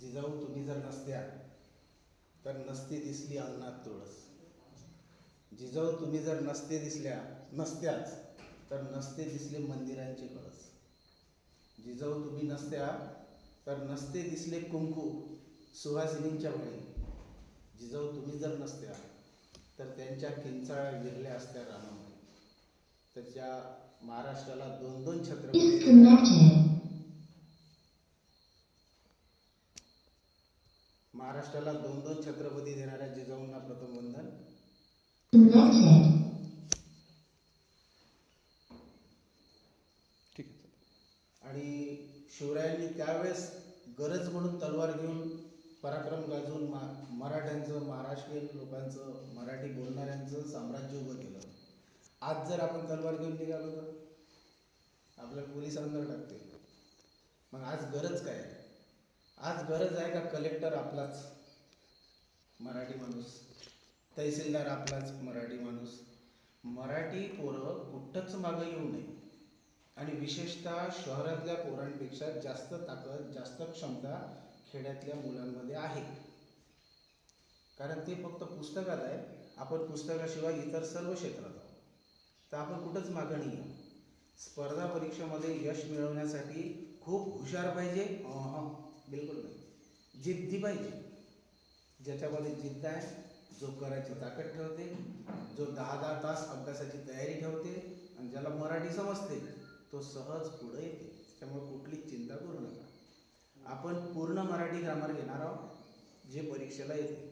जिजाऊ तुम्ही जर नसत्या तर नसती दिसली अंगणात तुळस. जिजाऊ तुम्ही जर नसते दिसल्या नसत्याच तर नसते दिसले मंदिरांचे कळस. जिजाऊ तुम्ही नसत्या तर नसते दिसले कुंकू सुहासिनींच्या बळी. जिजाऊ तुम्ही जर नसत्या तर त्यांच्या किंचाळ्या विरल्या असत्या रानामध्ये तर त्या महाराष्ट्राला दोन दोन छत्रपती महाराष्ट्राला दोन दोन छत्रपती देणाऱ्या जिजाऊंना प्रथम वंदन. आणि शिवरायांनी त्यावेळेस गरज म्हणून तलवार घेऊन पराक्रम गाजवून मा मराठ्यांचं महाराष्ट्रीयन लोकांचं मराठी बोलणाऱ्यांचं साम्राज्य उभं केलं. आज जर आपण तलवार घेऊन निघालो तर? आपल्याला पोलीस अंदर टाकते मग आज गरज काय आहे? आज गरज आहे का कलेक्टर आपलाच? मराठी माणूस. तहसीलदार आपलाच मराठी माणूस. मराठी पोरं कुठंच मागं येऊ नये. आणि विशेषतः शहरातल्या पोरांपेक्षा जास्त ताकद जास्त क्षमता खेड्यातल्या मुलांमध्ये आहे. कारण ते फक्त पुस्तकात आहे. आपण पुस्तकाशिवाय इतर सर्व क्षेत्रात आहोत. तर आपण कुठंच मागणी नाही आहे स्पर्धा परीक्षेमध्ये यश मिळवण्यासाठी खूप हुशार पाहिजे. बिलकुल नाही. जिद्दी पाहिजे. ज्याच्यामध्ये जिद्द आहे जो करायची ताकद ठेवते जो दहा दहा तास अभ्यासाची तयारी ठेवते आणि ज्याला मराठी समजते तो सहज पुढे येते. त्यामुळे कुठलीच चिंता करू नका. आपण पूर्ण मराठी ग्रामर घेणार आहोत जे परीक्षेला येते.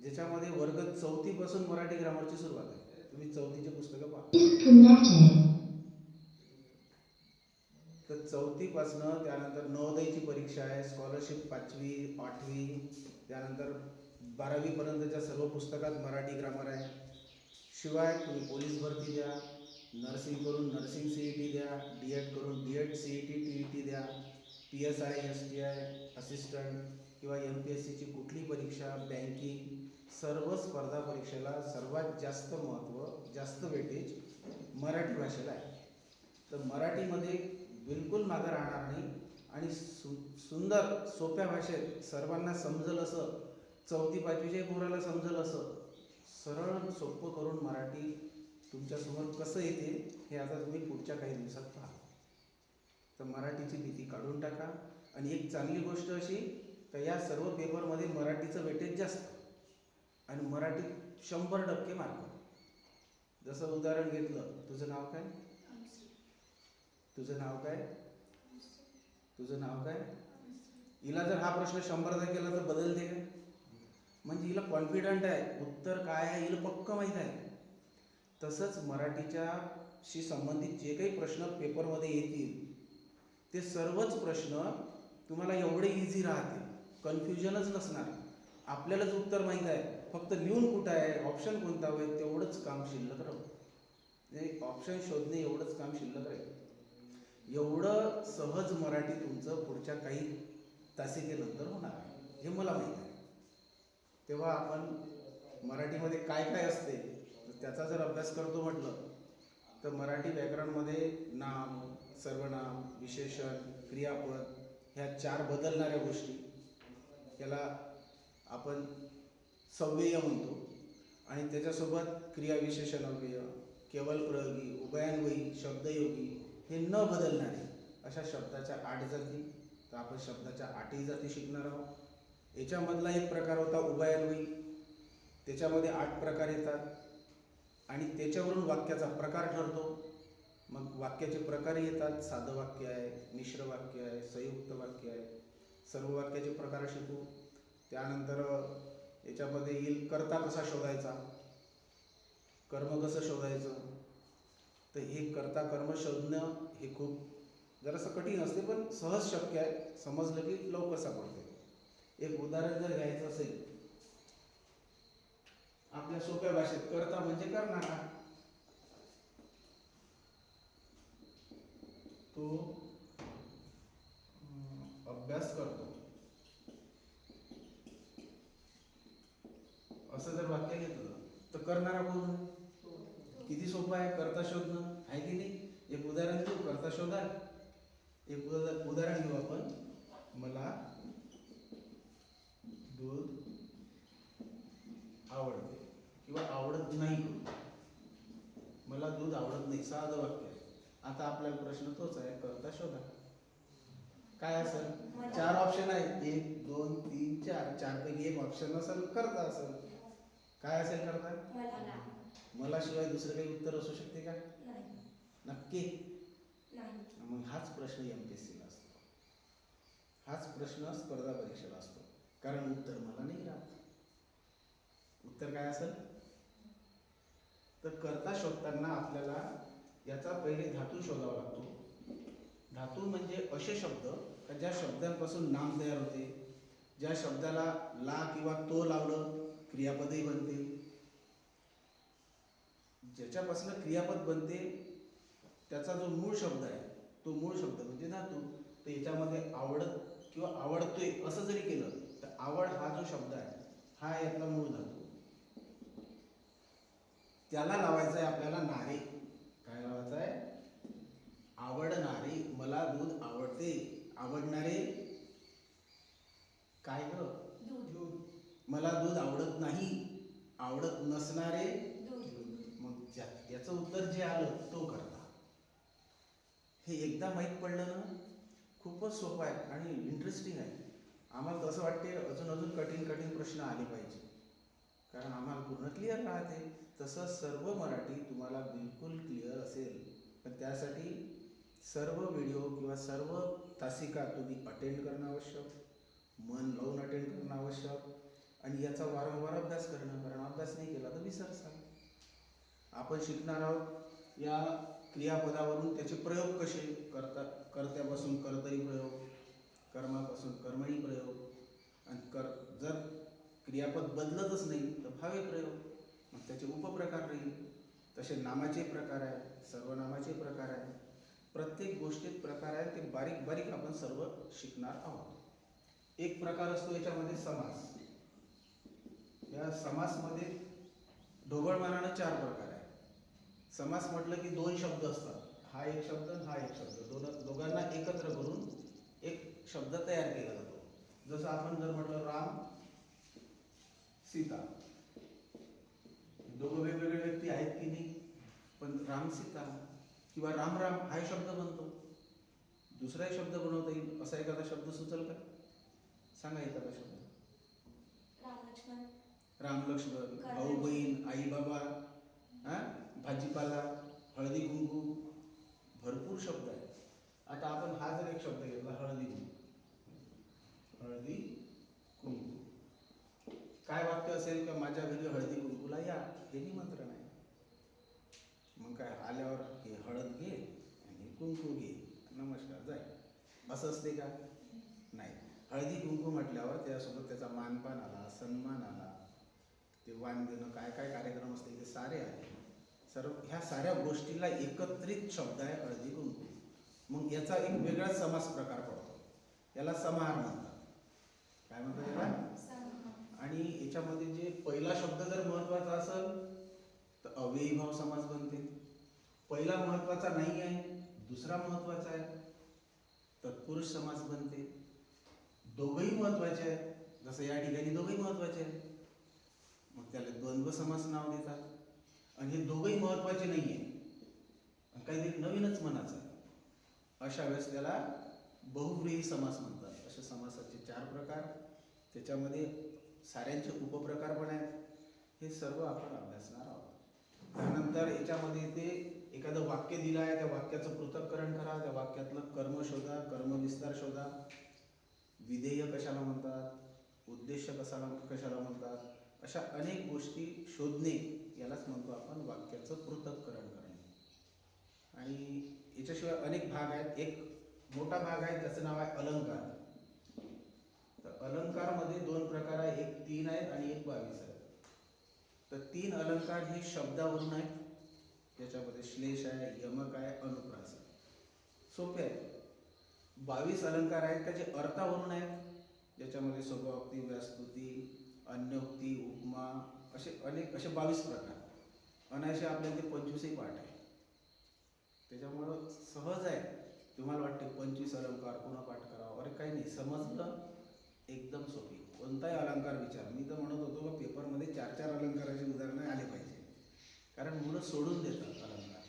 ज्याच्यामध्ये वर्ग चौथीपासून मराठी ग्रामरची सुरुवात आहे. तुम्ही चौथीचे पुस्तकं पहा. तर चौथीपासनं त्यानंतर नवोदयची परीक्षा आहे स्कॉलरशिप पाचवी आठवी त्यानंतर बारावीपर्यंतच्या सर्व पुस्तकात मराठी ग्रामर आहे. शिवाय तुम्ही पोलीस भरती द्या नर्सिंग करून नर्सिंग सी ई टी द्या डी एड करून D Ed C E T T E T द्या P S I S T I assistant किंवा एम पी एस सीची कुठली परीक्षा बँकिंग सर्व स्पर्धा परीक्षेला सर्वात जास्त महत्त्व जास्त वेटेज मराठी भाषेला आहे. तर मराठीमध्ये बिलकुल मागं राहणार नाही. आणि सु सुंदर सोप्या भाषेत सर्वांना समजल असं चौथी पाचवीच्या पोराला समजल असं सरळ सोपं करून मराठी तुमच्यासमोर कसं येते हे आता तुम्ही पुढच्या काही दिवसात पहा तर मराठीची भीती काढून टाका. आणि एक चांगली गोष्ट अशी तर या सर्व पेपरमध्ये मराठीचं वेटेज जास्त. आणि मराठीत शंभर टक्के मार्क. जसं उदाहरण घेतलं तुझं नाव काय? तुझं नाव काय? तुझं नाव काय? हिला जर हा प्रश्न शंभरदा केला तर बदलते का? म्हणजे हिला कॉन्फिडंट आहे. उत्तर काय आहे? हिला पक्क माहीत आहे. तसंच मराठीच्या शी संबंधित जे काही प्रश्न पेपरमध्ये येतील ते सर्वच प्रश्न तुम्हाला एवढे इझी राहतील. कन्फ्युजनच नसणार. आपल्यालाच उत्तर माहीत आहे. फक्त लिहून कुठं आहे? ऑप्शन कोणता होईल तेवढंच काम शिल्लक राहू. म्हणजे ऑप्शन शोधणे एवढंच काम शिल्लक राहील. एवढं सहज मराठी तुमचं पुढच्या काही तासिकेनंतर होणार आहे हे मला माहीत आहे. तेव्हा आपण मराठीमध्ये काय काय असते तर त्याचा जर अभ्यास करतो म्हटलं तर मराठी व्याकरणमध्ये नाम सर्वनाम विशेषण क्रियापद ह्या चार बदलणाऱ्या गोष्टी याला आपण सव्यय म्हणतो. आणि त्याच्यासोबत क्रियाविशेषण अव्यय केवल प्रयोगी उभयान्वयी शब्दयोगी हे न बदलणारे अशा शब्दाच्या आठ जाती तर आपण शब्दाच्या आठही जाती शिकणार आहोत. याच्यामधला एक प्रकार होता उभयान्वयी त्याच्यामध्ये आठ प्रकार येतात. आणि त्याच्यावरून वाक्याचा प्रकार ठरतो. मग वाक्याचे प्रकार येतात. साधं वाक्य आहे मिश्र वाक्य आहे संयुक्त वाक्य आहे. सर्व वाक्याचे प्रकार शिकू. त्यानंतर याच्यामध्ये येईल कर्ता कसा शोधायचा? कर्म कसं शोधायचं? तर हे करता कर्म शोधणं हे खूप जरासं कठीण असते पण सहज शक्य आहे. समजलं की लवकर सापडते. एक उदाहरण जर घ्यायचं असेल. आपल्या सोप्या भाषेत करता म्हणजे करणारा. तो अभ्यास करतो. असं जर वाक्य घेतलं तर करणारा कोण? किती सोपं आहे? करता शोधणं. आहे की नाही? एक उदाहरण देऊ करता शोधा एक उदा उदाहरण घेऊ आपण. मला दूध आवडते किंवा आवडत नाही. मला दूध आवडत नाही. साधं वाक्य आता आपला प्रश्न तोच आहे करता शोधा. काय असेल? चार ऑप्शन आहेत. एक दोन तीन चार. चारपैकी एक ऑप्शन असेल करता असेल. काय असेल करता? मला शिवाय दुसरं काही उत्तर असू शकते का? नक्की? नाही. मग हाच प्रश्न एम पी एस सीला असतो. हाच प्रश्न स्पर्धा परीक्षेला असतो. कारण उत्तर मला नाही राहत. उत्तर काय असेल? तर करता शोधताना आपल्याला याचा पहिले धातू शोधावा लागतो. धातू म्हणजे असे शब्द का ज्या शब्दांपासून नाम तयार होते? ज्या शब्दाला ला किंवा तो लावलं क्रियापदही बनते. ज्याच्यापासून क्रियापद बनते त्याचा जो मूळ शब्द आहे तो मूळ शब्द म्हणजे धातू तर याच्यामध्ये आवडत किंवा आवडतोय असं जरी केलं तर आवड हा जो शब्द आहे हा यातला मूळ धातू. त्याला लावायचं आहे आपल्याला नारे. काय लावायचं आहे? आवडणारे मला दूध आवडते. आवडणारे? काय ग? मला दूध आवडत नाही. आवडत नसणारे? याचं उत्तर जे आलं तो करता. हे एकदा माहीत पडलं ना खूपच सोपं आहे आणि इंटरेस्टिंग आहे. आम्हाला तसं वाटते अजून अजून कठीण कठीण प्रश्न आले पाहिजे. कारण आम्हाला पूर्ण क्लिअर राहते. तसं सर्व मराठी तुम्हाला बिलकुल क्लिअर असेल. पण त्यासाठी सर्व व्हिडिओ किंवा सर्व तासिका तुम्ही अटेंड करणं आवश्यक. मन लावून अटेंड करणं आवश्यक. आणि याचा वारंवार अभ्यास करणं कारण अभ्यास नाही केला तर विसरसाल. आपण शिकणार आहोत या क्रियापदावरून त्याचे प्रयोग कसे करता कर्त्यापासून कर्तरी प्रयोग कर्मापासून कर्मणी प्रयोग आणि कर जर क्रियापद बदलतच नाही तर भावे प्रयोग मग त्याचे उपप्रकार राहील. तसे नामाचे प्रकार आहेत सर्वनामाचे प्रकार आहेत. प्रत्येक गोष्टीत प्रकार आहेत ते बारीक बारीक आपण सर्व शिकणार आहोत. एक प्रकार असतो याच्यामध्ये समास. या समासमध्ये ढोबळ मारणं चार प्रकार आहे समास म्हटलं की दोन शब्द असतात. हा एक शब्द आणि हा एक शब्द. दोन दोघांना एकत्र करून एक शब्द तयार केला जातो. जसं आपण जर म्हटलं राम सीता. दोघं वेगवेगळे व्यक्ती आहेत की नाही? पण राम सीता किंवा राम राम हा शब्द बनतो. दुसराही शब्द बनवता येईल. असा एखादा शब्द सुचल का? सांगा एखादा शब्द. राम लक्ष्मण. भाऊ बहीण आई बाबा. भाजीपाला हळदी कुंकू भरपूर शब्द आहेत. आता आपण हा जर एक शब्द घेतला हळदी. कुंकू हळदी कुंकू. काय वाक्य असेल का माझ्या घरी हळदी कुंकूला या हे निमंत्रण आहे मग काय आल्यावर हे हळद घे आणि कुंकू घे. नमस्कार जाय. असं असते का? नाही. हळदी कुंकू म्हटल्यावर त्यासोबत त्याचा मानपान आला सन्मान आला. ते वाण देणं काय काय कार्यक्रम असते ते सारे आले. सर्व ह्या साऱ्या गोष्टीला एकत्रित शब्द आहे हळदी कुंकू मग याचा एक वेगळाच समास प्रकार पडतो. याला समाहार म्हणतात. काय म्हणतात याला? आणि याच्यामध्ये जे पहिला शब्द जर महत्त्वाचा असेल तर अव्ययी भाव समास बनते. पहिला महत्त्वाचा नाही आहे दुसरा महत्त्वाचा आहे तत्पुरुष समास बनते. दोघंही महत्त्वाचे आहे जसं या ठिकाणी दोघंही महत्त्वाचे आहे मग त्याला द्वंद्व समास नाव देतात. आणि हे दोघंही महत्त्वाचे नाही आहे आणि काहीतरी नवीनच म्हणायचं आहे. अशा वेळेस त्याला बहुव्रीही समास म्हणतात. असे समासाचे चार प्रकार त्याच्यामध्ये साऱ्यांचे उपप्रकार पण आहेत. हे सर्व आपण अभ्यासणार आहोत. त्यानंतर याच्यामध्ये ते एखादं वाक्य दिलं आहे त्या वाक्याचं पृथक्करण करा त्या वाक्यातलं कर्म शोधा कर्मविस्तार शोधा. विधेय कशाला म्हणतात? उद्देश कशाला कशाला म्हणतात? अशा अनेक गोष्टी शोधणे यालाच म्हणतो आपण वाक्याचं पृथक्करण करणे. आणि याच्याशिवाय अनेक भाग आहेत. एक मोठा भाग आहे त्याचं नाव आहे अलंकार. तर अलंकारमध्ये दोन प्रकार आहे. एक तीन आहेत आणि एक बावीस आहे तर तीन अलंकार हे शब्दावरून आहेत. त्याच्यामध्ये श्लेष आहे यमक आहे अनुप्रास आहे. सोपे आहे. बावीस अलंकार आहेत त्याचे अर्थावरून आहेत. ज्याच्यामध्ये स्वभावोक्ती व्यास्तुती अन्योक्ती उपमा असे अनेक असे बावीस प्रकार. अनायसे आपल्या इथे पंचवीसही पाठ आहे. त्याच्यामुळं सहज आहे. तुम्हाला वाटते पंचवीस अलंकार पुन्हा पाठ करावा. अरे काही नाही समजलं? एकदम सोपी. कोणताही अलंकार विचार. मी तर म्हणत होतो का पेपरमध्ये चार चार अलंकाराची उदाहरणं आले पाहिजे. कारण मुलं सोडून देतात अलंकार.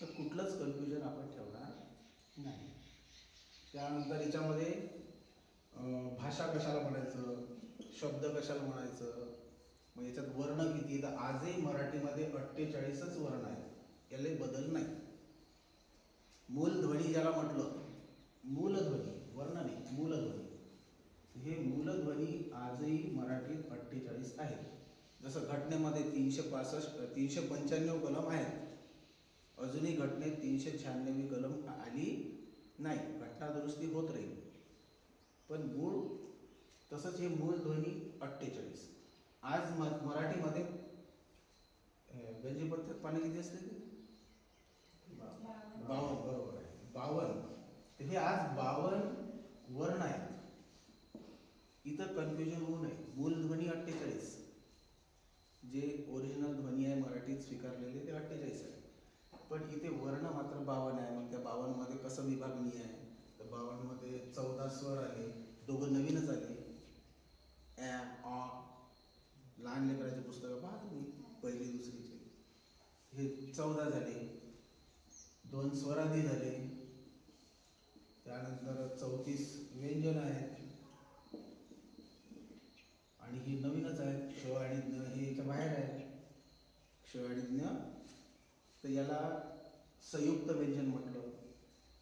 तर कुठलंच कन्फ्युजन आपण ठेवणार नाही. त्यानंतर याच्यामध्ये भाषा कशाला म्हणायचं? शब्द कशाला म्हणायचं? मग याच्यात वर्ण किती तर आजही मराठीमध्ये अठ्ठेचाळीसच वर्ण आहेत. याला बदल नाही. मूलध्वनी ज्याला म्हटलं मूलध्वनी वर्ण नाही मूलध्वनी. हे मूलध्वनी आजही मराठीत अठ्ठेचाळीस आहेत जसं घटनेमध्ये तीनशे पासष्ट तीनशे पंच्याण्णव कलम आहेत. अजूनही घटनेत तीनशे शहाण्णवी कलम आली नाही. घटना दुरुस्ती होत राहील. पण मूळ तसंच हे मूलध्वनी अठ्ठेचाळीस. आज म मराठीमध्ये पद्धत पाणी किती असते ते बावन बरोबर आहे. बावन. तर हे आज बावन वर्ण आहेत इथं कन्फ्युजन होऊ नये. मूल ध्वनी अठ्ठेचाळीस. जे ओरिजिनल ध्वनी आहे मराठीत स्वीकारलेले ते अठ्ठेचाळीस आहे. पण इथे वर्ण मात्र बावन आहे. मग त्या बावनमध्ये कसं विभागणी आहे? तर बावनमध्ये चौदा स्वर आले दोघं नवीनच आले. लहान लेकराचे पुस्तकं पाहतो मी पहिली दुसरीचे हे चौदा झाले दोन स्वराधी झाले त्यानंतर चौतीस व्यंजन आहेत. आणि ही नवीनच आहेत क्ष आणि ज्ञ हे याच्या बाहेर आहे क्ष आणि ज्ञ तर याला संयुक्त व्यंजन म्हटलं.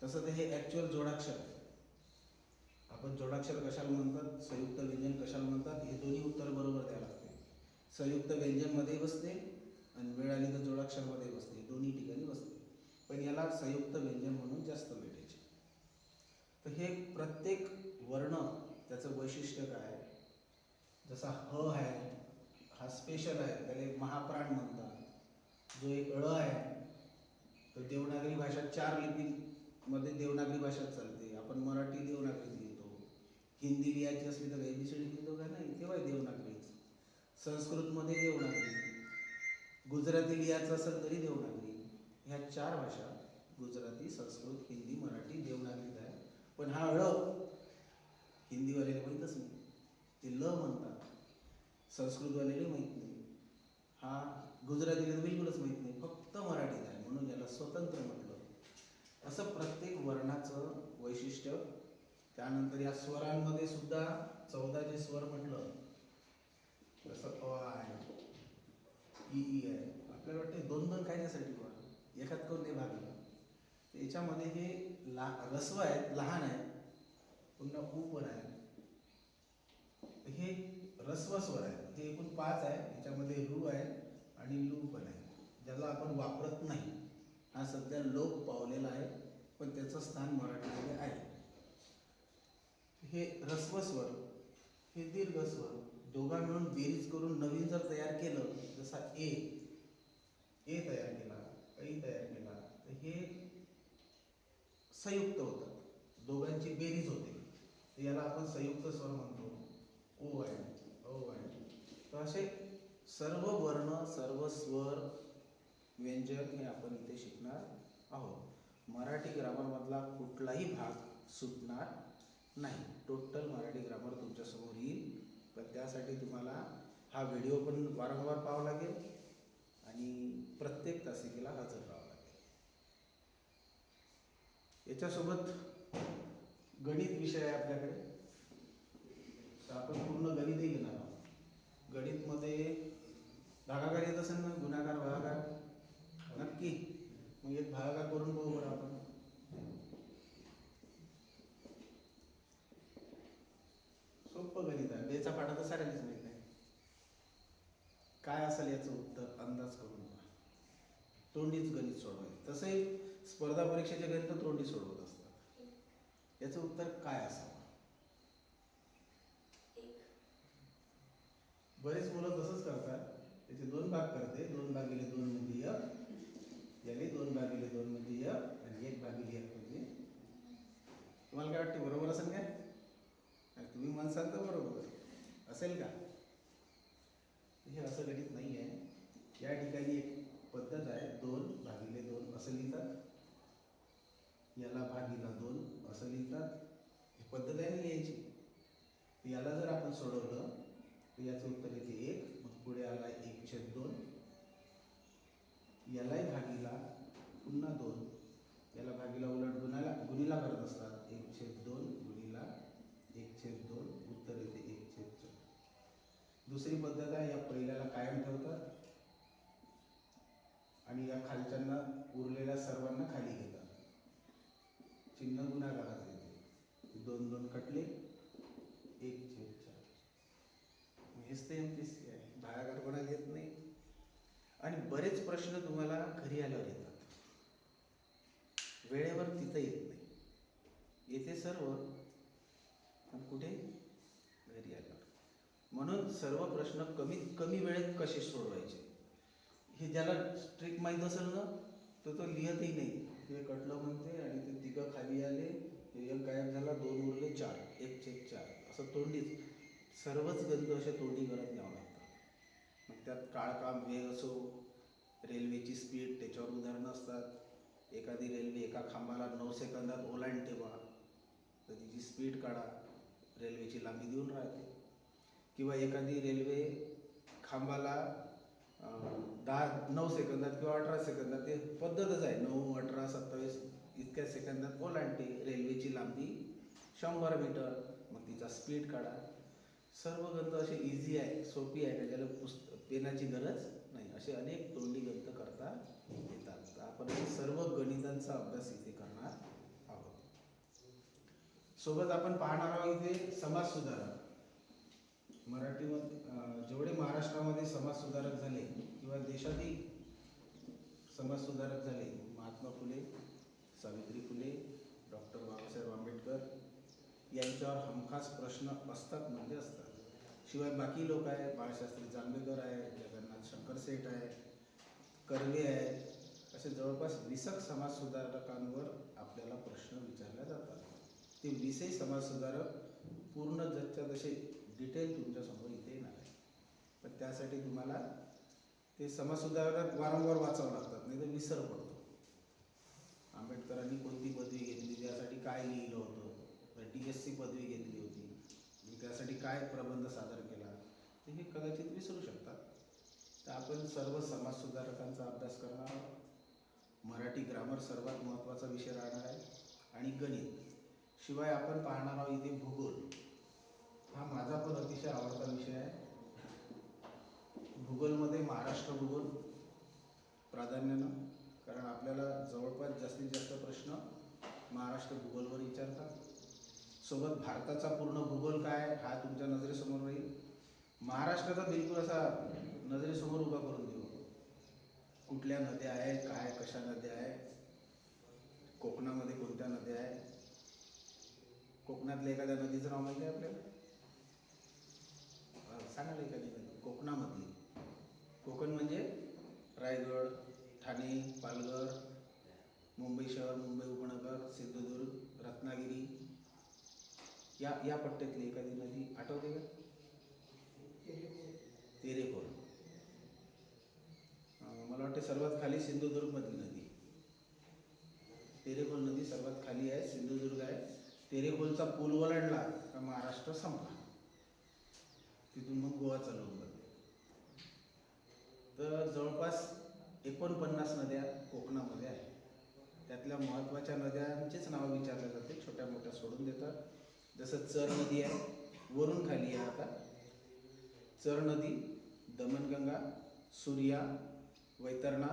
तसं ते हे ॲक्च्युअल जोडाक्षर आपण जोडाक्षर कशाला म्हणतात? संयुक्त व्यंजन कशाला म्हणतात? हे दोन्ही उत्तर संयुक्त व्यंजनमध्ये बसते आणि वेळ आली तर जोडाक्षरमध्ये बसते. दोन्ही ठिकाणी बसते. पण याला संयुक्त व्यंजन म्हणून जास्त भेटायचे तर हे प्रत्येक वर्ण त्याचं वैशिष्ट्य काय आहे? जसा ह आहे हा स्पेशल आहे त्याला एक महाप्राण म्हणतात. जो एक अळ आहे तर देवनागरी भाषा चार लिपीमध्ये देवनागरी भाषा चालते. आपण मराठी देवनागरीत लिहितो. हिंदी लिहायची असली तर एबीसीडी लिहितो का नाही? तेव्हा देवनागरी. संस्कृतमध्ये देवनागरी गुजराती लिहायचं असेल तरी देवनागरी. ह्या चार भाषा गुजराती संस्कृत हिंदी मराठी देवनागरीत आहे. पण हा ळ हिंदीवाल्याला माहीतच नाही. ते ल म्हणतात. संस्कृतवाल्याला माहीत नाही. हा गुजरातीला बिलकुलच माहीत नाही. फक्त मराठीत आहे. म्हणून याला स्वतंत्र म्हटलं. असं प्रत्येक वर्णाचं वैशिष्ट्य त्यानंतर या स्वरांमध्ये सुद्धा चौदा जे स्वर म्हटलं. जसं अ आहे. ई ई आहे. आपल्याला वाटते दोन दोन खायच्यासाठी त्यासाठी एखाद एकात ते भाग भागलं याच्यामध्ये हे ला रस्व आहेत लहान आहेत. पुन्हा ऊ आहे हे रस्व स्वर आहे हे एकूण पाच आहे याच्यामध्ये रू आहे आणि लू पण आहे. ज्याला आपण वापरत नाही. हा सध्या लोप पावलेला आहे. पण त्याचं स्थान मराठीमध्ये आहे. हे ह्रस्व स्वर. हे दीर्घ स्वर. दोघा मिळून बेरीज करून नवीन जर तयार केलं जसा ए ए तयार केला ऐ तयार केला तर हे संयुक्त होतात दोघांची बेरीज होते. तर याला आपण संयुक्त स्वर म्हणतो. ओ आहे ओ आहे तर असे सर्व वर्ण सर्व स्वर व्यंजन हे आपण इथे शिकणार आहोत. मराठी ग्रामरमधला कुठलाही भाग सुटणार नाही. टोटल मराठी ग्रामर तुमच्यासमोर त्यासाठी तुम्हाला हा व्हिडिओ पण वारंवार पाहावा लागेल आणि प्रत्येक तासिकेला हजर राहावं लागेल. याच्यासोबत गणित विषय आहे आपल्याकडे. तर आपण पूर्ण गणितही घेणार आहोत. गणितमध्ये भागाकार येत असेल ना गुणाकार भागाकार. नक्की. मग एक भागाकार करून बघू बरं आपण सोपं गणित आहे बेचा पाठा तर साऱ्यांनीच माहीत आहे काय असेल याचं उत्तर अंदाज करून. तोंडीच गणित सोडवायचं तसंही स्पर्धा परीक्षेचे गणित तोंडी सोडवत असतात. याचं उत्तर काय असावं? बरेच मुलं तसंच करतात. त्याचे दोन भाग करते. दोन भागिले दोन म्हणजे एक. याने दोन भागिले दोन म्हणजे एक आणि एक भागिले एक म्हणजे तुम्हाला काय वाटते बरोबर असेल काय? तुम्ही म्हणसाल तर बरोबर. असेल का? हे असं गणित नाही आहे या ठिकाणी एक पद्धत आहे दोन भागिले दोन असं लिहितात. याला भागीला दोन असं लिहितात. ही पद्धत आहे ना लिहायची? याला जर आपण सोडवलं तर याचं उत्तर येते एक मग पुढे आला एक छेद दोन. यालाही भागीला पुन्हा दोन. याला भागीला उलट गुणाला गुणीला करत असतात एक छेद दोन गुणीला एक छेद दोन उत्तर येते एक छेद चार दुसरी पद्धत आहे या पहिल्याला कायम ठेवतात आणि या खालच्यांना उरलेल्या सर्वांना खाली घेतात. चिन्ह गुणाकारात येते दोन दोन कटले एक छेद चार. हेच ते एम पी सी भागाकार कोणाला येत नाही. आणि बरेच प्रश्न तुम्हाला घरी आल्यावर येतात. वेळेवर तिथं येत नाही. येते सर्व पण कुठे घरी आल्यावर म्हणून सर्व प्रश्न कमीत कमी वेळेत कसे सोडवायचे? हे ज्याला ट्रिक माहीत असेल ना तर तो लिहतही नाही. ते कटलं म्हणते आणि ते तिघं खाली आले. एक गायब झाला दोन उरले चार. एक चेक चार. असं तोंडीच. सर्वच गंध असे तोंडी करत न्यावं लागतात मग त्यात काळकाम वेग असो रेल्वेची स्पीड त्याच्यावर उदाहरणं असतात. एखादी रेल्वे एका खांबाला नऊ सेकंदात ओलांड ठेवा तर तिची स्पीड काढा. रेल्वेची लांबी देऊन राहते. किंवा एखादी रेल्वे खांबाला दहा नऊ सेकंदात किंवा अठरा सेकंदात ते पद्धतच आहे. नऊ अठरा सत्तावीस इतक्या सेकंदात ओलांडते रेल्वेची लांबी शंभर मीटर. मग तिचा स्पीड काढा. सर्व ग्रंथ असे इझी आहे सोपी आहे. त्याच्याला पुस्त पेनाची गरज नाही. असे अनेक तोंडी ग्रंथ करता येतात. तर आपण सर्व गणितांचा अभ्यास इथे करणार आहोत. सोबत आपण पाहणार आहोत इथे समाज सुधारक मराठीमध्ये जेवढे महाराष्ट्रामध्ये समाजसुधारक झाले किंवा देशातही समाजसुधारक झाले महात्मा फुले सावित्री फुले डॉक्टर बाबासाहेब आंबेडकर यांच्यावर हमखास प्रश्न असतात म्हणजे असतात. शिवाय बाकी लोक आहे बाळशास्त्री जांभेकर आहे जगन्नाथ शंकर सेठ आहे कर्वे आहे असे जवळपास विसक समाजसुधारकांवर आपल्याला प्रश्न विचारले जातात. ते विषय समाजसुधारक पूर्ण जगच्या जसे डिटेल तुमच्यासमोर इथे येणार आहे. पण त्यासाठी तुम्हाला ते समाजसुधारक वारंवार वाचावं लागतात नाही तर विसर पडतो. आंबेडकरांनी कोणती पदवी घेतली त्यासाठी काय लिहिलं होतं? तर डी एस सी पदवी घेतली होती. त्यासाठी काय प्रबंध सादर केला? ते हे कदाचित विसरू शकतात तर आपण सर्व समाजसुधारकांचा अभ्यास करणार आहोत. मराठी ग्रामर सर्वात महत्त्वाचा विषय राहणार आहे. आणि गणित. शिवाय आपण पाहणार आहोत इथे भूगोल. हा माझा पण अतिशय आवडता विषय आहे. भूगोलमध्ये महाराष्ट्र भूगोल प्राधान्यानं कारण आपल्याला जवळपास जास्तीत जास्त प्रश्न महाराष्ट्र भूगोलवर विचारतात. सोबत भारताचा पूर्ण भूगोल काय हा तुमच्या नजरेसमोर राहील. महाराष्ट्राचा बिलकुल असा नजरेसमोर उभा करून देऊ. कुठल्या नद्या आहेत काय कशा नद्या आहेत कोकणामध्ये कोणत्या नद्या आहे कोकणातल्या एखाद्या नदीचं नाव माहिती आहे आपल्याला? सांगायला सांगा ना एखादी कोकणामधली. कोकण म्हणजे रायगड ठाणे पालघर मुंबई शहर मुंबई उपनगर सिंधुदुर्ग रत्नागिरी. या या पट्ट्यातली एखादी नदी आठवते का? तेरेखोल मला वाटते सर्वात खाली सिंधुदुर्गमधली नदी. तेरेखोल नदी सर्वात खाली आहे सिंधुदुर्ग आहे. तेरेखोलचा पूल ओलांडला का महाराष्ट्र संपला. तिथून मग गोवा चालू होऊन जाते तर जवळपास एकोणपन्नास नद्या कोकणामध्ये आहेत. त्यातल्या महत्त्वाच्या नद्यांचीच नावं विचारल्या जाते छोट्या मोठ्या सोडून देतात. जसं चर नदी आहे वरून खाली आहे आता. चर नदी दमनगंगा सूर्या वैतरणा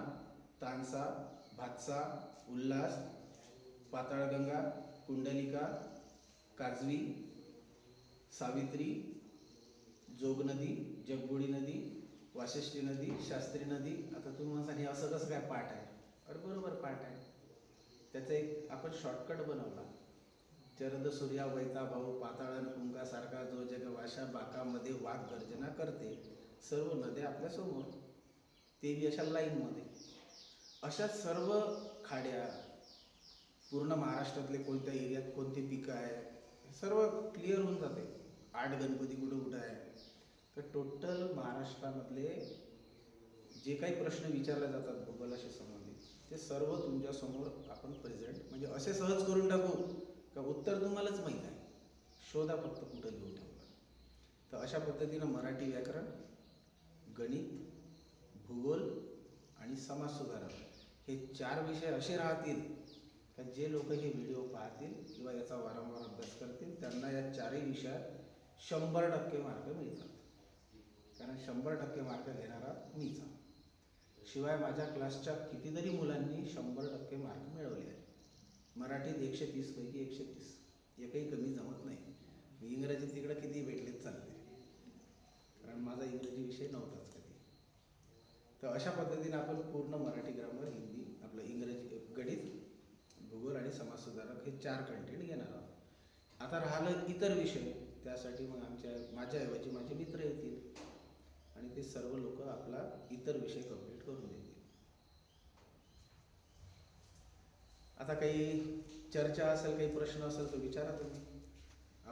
तानसा भातसा उल्हास पाताळगंगा कुंडलिका काजवी सावित्री जोग नदी जगबुडी नदी वाशिष्ठी नदी शास्त्री नदी. आता तुम्ही म्हणता हे असं कसं काय पाठ आहे? अरे बरोबर पाठ आहे. त्याचा एक आपण शॉर्टकट बनवला. चरद सूर्या वैता भाऊ पाताळन कुंकासारखा जो जगवाशा बाकामध्ये वाघ गर्जना करते. सर्व नद्या आपल्यासमोर ते बी अशा लाईनमध्ये अशा सर्व खाड्या पूर्ण महाराष्ट्रातले कोणत्या एरियात कोणती पिकं आहे सर्व क्लिअर होऊन जाते. आठ गणपती कुठं कुठं आहे तर टोटल महाराष्ट्रामधले जे काही प्रश्न विचारले जातात भूगोलाशी संबंधित ते सर्व तुमच्यासमोर आपण प्रेझेंट म्हणजे असे सहज करून टाकू का उत्तर तुम्हालाच माहीत आहे. शोधा फक्त कुठं लिहून ठेवलं. तर अशा पद्धतीनं मराठी व्याकरण गणित भूगोल आणि समाज सुधारक हे चार विषय असे राहतील का जे लोक हे व्हिडिओ पाहतील किंवा याचा वारंवार अभ्यास करतील त्यांना या चारही विषयात शंभर टक्के मार्क मिळतात. कारण शंभर टक्के मार्क घेणारा मीच आहे. शिवाय माझ्या क्लासच्या कितीतरी मुलांनी शंभर टक्के मार्क मिळवले आहेत. मराठीत एकशे तीसपैकी एकशे तीस. एकही कमी जमत नाही. मी इंग्रजीत तिकडं किती भेटलेत चालते. कारण माझा इंग्रजी विषय नव्हताच कधी. तर अशा पद्धतीने आपण पूर्ण मराठी ग्रामर हिंदी आपलं इंग्रजी गणित भूगोल आणि समाजसुधारक हे चार कंटेंट घेणार आहोत. आता राहिलं इतर विषय. त्यासाठी मग आमच्या माझ्याऐवजी माझे मित्र येतील. आणि ते सर्व लोक आपला इतर विषय कंप्लीट करून देतील. आता काही चर्चा असेल काही प्रश्न असेल तर विचारा तुम्ही.